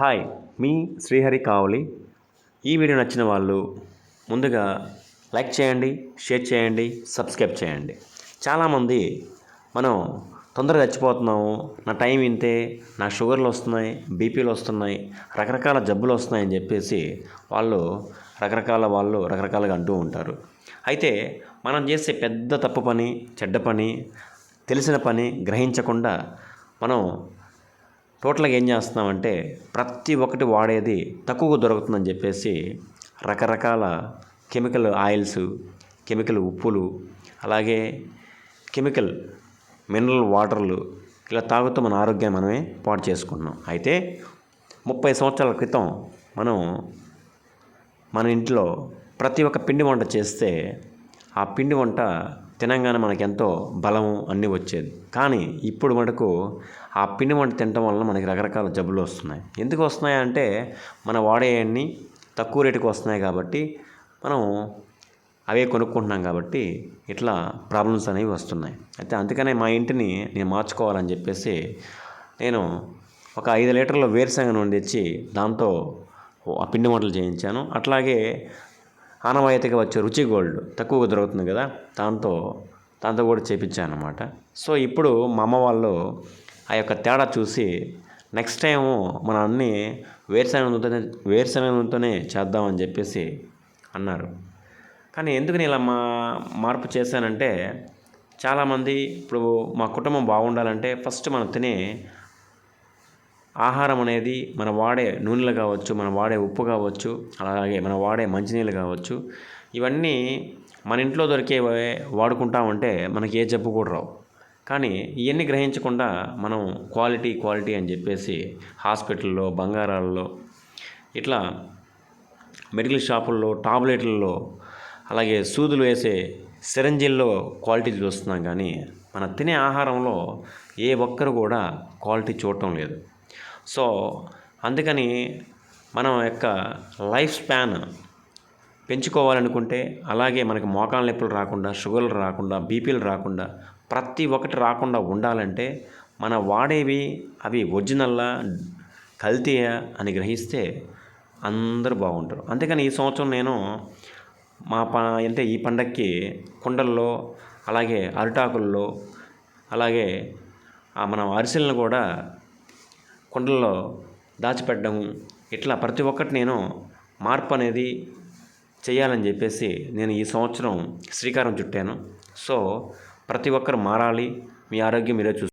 Hi మీ శ్రీహరి కావలి. ఈ video నచ్చిన వాళ్ళు ముందుగా లైక్ చేయండి షేర్ చేయండి సబ్స్క్రైబ్ చేయండి. చాలామంది మనం తొందరగా చచ్చిపోతున్నాము నా టైం ఇంతే నా షుగర్లు వస్తున్నాయి బీపీలు వస్తున్నాయి రకరకాల జబ్బులు వస్తున్నాయని చెప్పేసి వాళ్ళు రకరకాల వాళ్ళు రకరకాలుగా అంటూ ఉంటారు. అయితే మనం చేసే పెద్ద తప్పు పని చెడ్డ పని తెలిసిన పని గ్రహించకుండా మనం టోటల్గా ఏం చేస్తున్నామంటే ప్రతి ఒక్కటి వాడేది తక్కువగా దొరుకుతుందని చెప్పేసి రకరకాల కెమికల్ ఆయిల్స్ కెమికల్ ఉప్పులు అలాగే కెమికల్ మినరల్ వాటర్లు ఇలా తాగుతూ మన ఆరోగ్యాన్ని మనమే పాడు చేసుకుంటున్నాం అయితే ముప్పై సంవత్సరాల క్రితం మనం మన ఇంట్లో ప్రతి ఒక్క పిండి వంట చేస్తే ఆ పిండి వంట తినంగానే మనకి ఎంతో బలము అన్నీ వచ్చేది. కానీ ఇప్పుడు మనకు ఆ పిండి వంట తినటం వలన మనకి రకరకాల జబ్బులు వస్తున్నాయి. ఎందుకు వస్తున్నాయి అంటే మన వాడేవన్నీ తక్కువ రేటుకి వస్తున్నాయి కాబట్టి మనం అవే కొనుక్కుంటున్నాం కాబట్టి ఇట్లా ప్రాబ్లమ్స్ అనేవి వస్తున్నాయి. అయితే అందుకనే మా ఇంటిని నేను మార్చుకోవాలని చెప్పేసి నేను ఒక ఐదు లీటర్ల వేరుశనగ నూనె తెచ్చి దాంతో ఆ పిండి వంటలు చేయించాను. అట్లాగే ఆనవాయితీగా వచ్చే రుచి గోల్డ్ తక్కువగా దొరుకుతుంది కదా దాంతో దాంతో కూడా చేపించాను అనమాట సో ఇప్పుడు మా అమ్మ వాళ్ళు ఆ యొక్క తేడా చూసి నెక్స్ట్ టైం మన అన్ని వేరుశనగ వేరుశనగతోనే చేద్దామని చెప్పేసి అన్నారు. కానీ ఎందుకు నేను ఇలా మా మార్పు చేశానంటే చాలామంది ఇప్పుడు మా కుటుంబం బాగుండాలంటే ఫస్ట్ మనం తినే ఆహారం అనేది మనం వాడే నూనెలు కావచ్చు మనం వాడే ఉప్పు కావచ్చు అలాగే మనం వాడే మంచినీళ్ళు కావచ్చు ఇవన్నీ మన ఇంట్లో దొరికే వాడుకుంటామంటే మనకి ఏ జబ్బు కూడా రావు. కానీ ఇవన్నీ గ్రహించకుండా మనం క్వాలిటీ క్వాలిటీ అని చెప్పేసి హాస్పిటల్లో బంగారాల్లో ఇట్లా మెడికల్ షాపుల్లో టాబ్లెట్లలో అలాగే సూదులు వేసే సిరంజిల్లో క్వాలిటీ చూస్తున్నాం కానీ మన తినే ఆహారంలో ఏ ఒక్కరు కూడా క్వాలిటీ చూడటం లేదు. సో అందుకని మనం యొక్క లైఫ్ స్పాన్ పెంచుకోవాలనుకుంటే అలాగే మనకి మోకాళ్ళ నొప్పులు రాకుండా షుగర్లు రాకుండా బీపీలు రాకుండా ప్రతి ఒక్కటి రాకుండా ఉండాలంటే మన వాడేవి అవి ఒరిజినల్లా కల్తీయా అని గ్రహిస్తే అందరూ బాగుంటారు. అందుకని ఈ సంవత్సరం నేను మా ప అంటే ఈ పండక్కి కుండల్లో అలాగే అరిటాకుల్లో అలాగే మనం అరిసెలను కూడా కుండల్లో దాచిపెట్టడం ఇట్లా ప్రతి ఒక్కటి నేను మార్పు అనేది చేయాలని చెప్పేసి నేను ఈ సంవత్సరం శ్రీకారం చుట్టాను. సో ప్రతి ఒక్కరు మారాలి. మీ ఆరోగ్యం మీరే చూసు